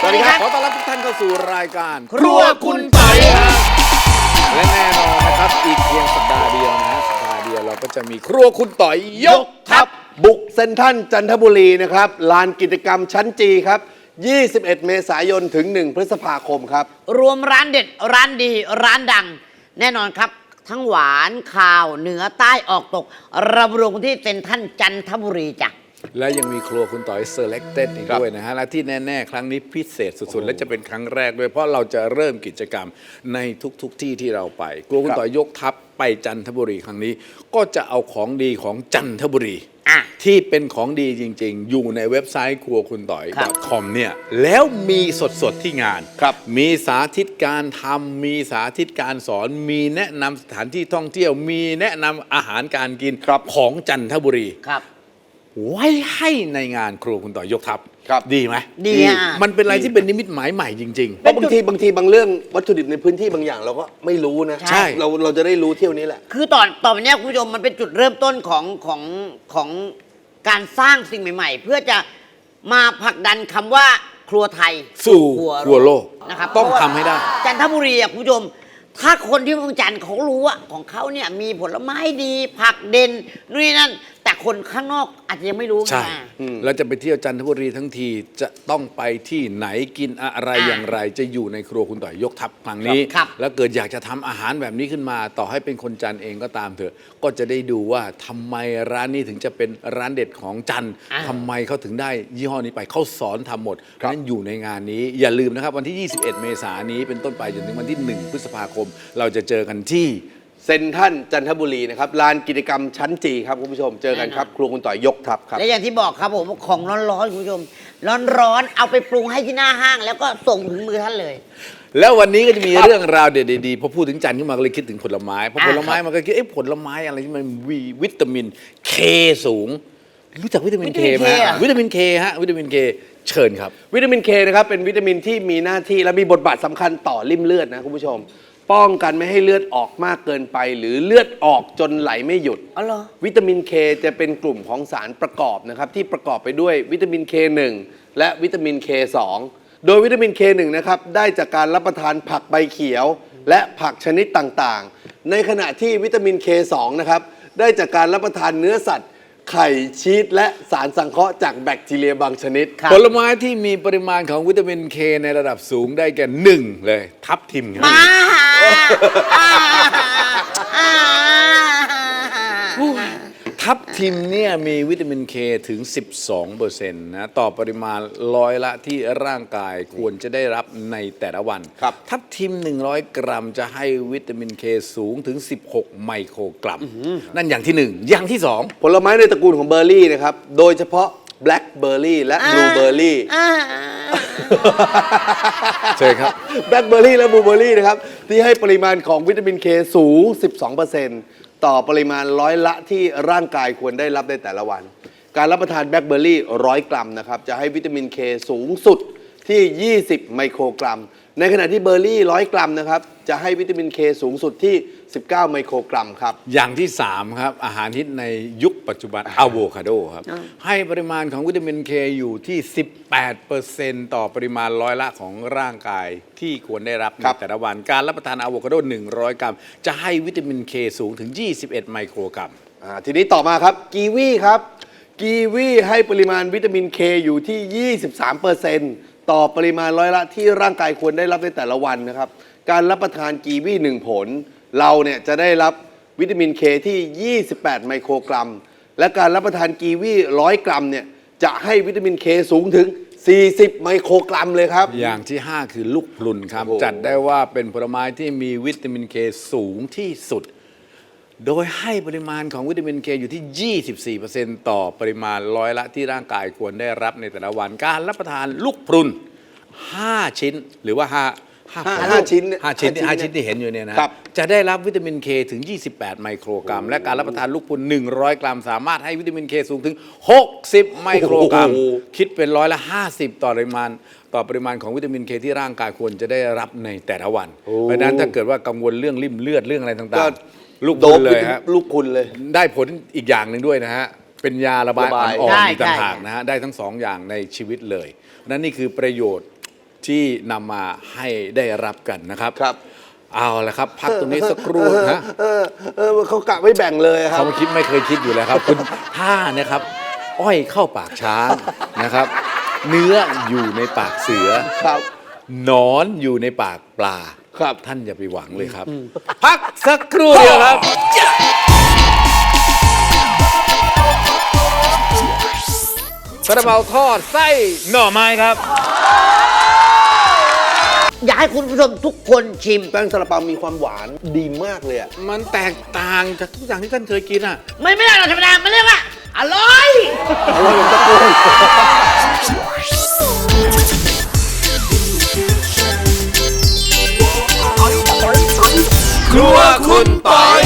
สวัสดีครับ ขอต้อนรับทุกท่านเข้าสู่รายการ ครัวคุณไต่ครับและแน่นอนนะครับอีกเพียงสัปดาห์เดียวนะฮะสัปดาห์เดียวเราก็จะมีครัวคุณต่อยยกทัพบุกเซนทรันจันทบุรีนะครับลานกิจกรรมชั้นจีครับ 21 เมษายนถึง 1 พฤษภาคมครับ รวมร้านเด็ดร้านดีร้านดัง แน่นอนครับทั้งหวานข่าวเหนือใต้ออกตกเรารวมกันที่เซ็นทรันจันทบุรีจ้ะ และยังมีครัวคุณต่อย Selected อีกครับด้วยนะฮะ และที่แน่ ๆ ครั้งนี้พิเศษสุด ๆ และจะเป็นครั้งแรกด้วยเพราะเราจะเริ่มกิจกรรมในทุกๆที่ที่เราไป ครัวคุณต่อยยกทัพไปจันทบุรีครั้งนี้ ก็จะเอาของดีของจันทบุรีอะที่เป็นของดีจริง ๆ อยู่ในเว็บไซต์ครัวคุณต่อยครับ .com เนี่ยแล้วมีสดๆที่งานครับมีสาธิตการทำมีสาธิตการสอน มีแนะนำสถานที่ท่องเที่ยว มีแนะนำอาหารการกินครับของจันทบุรีครับ ไว้ให้ในงานครัวคุณต่อยกทัพครับ ดีไหมดีอะ มันเป็นอะไรที่เป็นนิมิตหมายใหม่จริง เพราะบางทีบางทีบางเรื่องวัตถุดิบในพื้นที่บางอย่างเราก็ไม่รู้นะใช่ เราเราจะได้รู้เที่ยวนี้แหละ คือตอนต่อไปเนี้ยคุณผู้ชมมันเป็นจุดเริ่มต้นของของของการสร้างสิ่งใหม่ ๆ เพื่อจะมาผลักดันคำว่าครัวไทยสู่ครัวโลกนะครับต้องเพราะว่าทำให้ได้ จันทบุรีอะคุณผู้ชม ถ้าคนที่เมืองจันทร์เขารู้ว่าของเขาเนี่ยมีผลไม้ดี ผักเด่นนู่นนี่นั่นแต่ คนข้างนอกอาจจะยังไม่รู้ไง ใช่เราจะไปเที่ยวจันทบุรีทั้งทีจะต้องไปที่ไหนกินอะไรอ่าอย่างไร จะอยู่ในครัวคุณต่อยยกทัพครั้งนี้ครับแล้วเกิดอยากจะทำอาหารแบบนี้ขึ้นมา ต่อให้เป็นคนจันทร์เองก็ตามเถอะ ก็จะได้ดูว่าทำไมร้านนี้ถึงจะเป็นร้านเด็ดของจันทร์อ่าทำไมเขาถึงได้ยี่ห้อนี้ไปเขาสอนทำหมดเพราะฉะนั้นอยู่ในงานนี้อย่าลืมนะครับวันที่ 21 เมษายนนี้เป็นต้นไปจนถึงวันที่ 1 พฤษภาคม เราจะเจอกันที่ เซนทรันจันทบุรีนะครับลานกิจกรรมชั้นจีครับคุณผู้ชมเจอกันครับ ครัวคุณต่อยยกทัพครับและอย่างที่บอกครับผมของร้อนๆคุณผู้ชม ร้อนๆเอาไปปรุงให้ที่หน้าห้าง แล้วก็ส่งถึงมือท่านเลย แล้ววันนี้ก็จะมีเรื่องราวเด็ดๆดีๆพอพูดถึงจันทร์ขึ้นมาก็เลยคิดถึงผลไม้พออ่าผลไม้มันก็คิดเอ๊ะผลไม้อะไรที่มันมีวิตามินเคสูง รู้จักวิตามินเคไหมวิตามิน K อะ วิตามินเคฮะวิตามินเคเชิญครับ วิตามินเคนะครับเป็นวิตามินที่มีหน้าที่และมีบทบาทสำคัญต่อริ่มเลือดนะคุณผู้ชม ป้องกันไม่ให้เลือดออกมากเกินไป หรือเลือดออกจนไหลไม่หยุด อ๋อเหรอ วิตามินเคจะเป็นกลุ่มของสารประกอบนะครับ ที่ประกอบไปด้วยวิตามิน K1 และวิตามิน K2 โดยวิตามิน K1 นะครับ ได้จากการรับประทานผักใบเขียว และผักชนิดต่างๆ ในขณะที่วิตามิน K2 นะครับ ได้จากการรับประทานเนื้อสัตว์ ไข่ชีสและสารสังเคราะห์จากแบคทีเรียบางชนิดครับผลไม้ที่มีปริมาณของวิตามินเคในระดับสูงได้แก่หนึ่งเลย ทับทิมครับ มาอ่าอ่า ทับทิมเนี่ยมีวิตามินเคถึง 12%นะต่อปริมาณร้อยละที่ร่างกายควรจะได้รับในแต่ละวันครับ ทับทิม 100 กรัมจะให้วิตามินเคสูงถึง 16 ไมโครกรัม นั่นอย่างที่หนึ่งอย่างที่สอง ผลไม้ในตระกูลของเบอร์รี่นะครับ โดยเฉพาะแบล็คเบอร์รี่และบลูเบอร์รี่ อ่าเชิญครับ แบล็คเบอร์รี่และบลูเบอร์รี่นะครับ ที่ให้ปริมาณของวิตามินเคสูง 12% ต่อปริมาณร้อยละที่ร่างกายควรได้รับในแต่ละวัน การรับประทานแบล็คเบอร์รี่ร้อยกรัมนะครับจะให้วิตามินเคสูงสุดที่ 20 ไมโครกรัม ในขณะที่เบอร์รี่ร้อยกรัมนะครับ จะให้วิตามินเคสูงสุดที่ 19 ไมโครกรัมครับ อย่างที่ 3 ครับ อาหารฮิตในยุคปัจจุบันอะโวคาโดครับ ให้ปริมาณของวิตามินเคอยู่ที่ 18%ต่อปริมาณร้อยละของร่างกายที่ควรได้รับในครับแต่ละวันการรับประทานอะโวคาโด 100 กรัม จะให้วิตามินเคสูงถึง 21 ไมโครกรัมอ่าทีนี้ต่อมาครับกีวีครับกีวีให้ปริมาณวิตามินเคอยู่ที่ 23%ต่อปริมาณร้อยละที่ร่างกายควรได้รับในแต่ละวันนะครับ การรับประทานกีวีหนึ่งผล เราเนี่ยจะได้รับวิตามินเคที่ 28 ไมโครกรัม และการรับประทานกีวีร้อยกรัมเนี่ยจะให้วิตามินเคสูงถึง 40 ไมโครกรัมเลยครับ อย่างที่ 5 คือลูกพลุนครับโอ้โหจัดได้ว่าเป็นผลไม้ที่มีวิตามินเคสูงที่สุด โดยให้ปริมาณของวิตามินเคอยู่ที่ 24%ต่อปริมาณร้อยละที่ร่างกายควรได้รับในแต่ละวัน การรับประทานลูกพรุน 5 ชิ้นหรือว่า 5 ห้าห้าชิ้นเนี่ยห้าชิ้นที่ห้าห้าชิ้ชิ้นนที่เห็นอยู่เนี่ยนะครับ จะได้รับวิตามินเคถึง 28 ไมโครกรัม และการรับประทานลูกพรุน100 กรัม สามารถให้วิตามินเคสูงถึง 60 ไมโครกรัมโอ้โหคิดเป็นร้อยละ 50 ต่อปริมาณ ต่อปริมาณของวิตามินเคที่ร่างกายควรจะได้รับในแต่ละวัน เพราะฉะนั้นถ้าเกิดว่ากังวลเรื่องริ่มเลือดเรื่องอะไรต่างก็ๆลูกโดบุบญเลยฮะ ลูกคุณเลย ได้ผลอีกอย่างหนึ่งด้วยนะฮะ เป็นยาระบายระบาย อ่อนใช่ๆอีกต่างหากใช่นะฮะ ได้ทั้งสองอย่างในชีวิตเลย นั่นนี่คือประโยชน์ ที่นำมาให้ได้รับกันนะครับ ครับ เอาละครับ พักตรงนี้สักครู่นะเออเออเขากะไม่แบ่งเลยครับ เขาไม่คิดไม่เคยคิดอยู่แล้วครับ คุณท่าเนะครับ อ้อยเข้าปากช้างนะครับ เนื้ออยู่ในปากเสือครับ หนอนอยู่ในปากปลาครับ ท่านอย่าไปหวังเลยครับ พักสักครู่เดียวครับ กระเป๋าทอดไส้หน่อไม้ครับ อยากให้คุณผู้ชมทุกคนชิม แป้งซาลาเปามีความหวานดีมากเลยอะมันแตกต่างจากทุกอย่างที่ท่านเคยกินอะ ไม่ไม่ได้หรอกธรรมดามันเรียกว่าอร่อย อร่อยแบบตะโกนครัวคุณปอ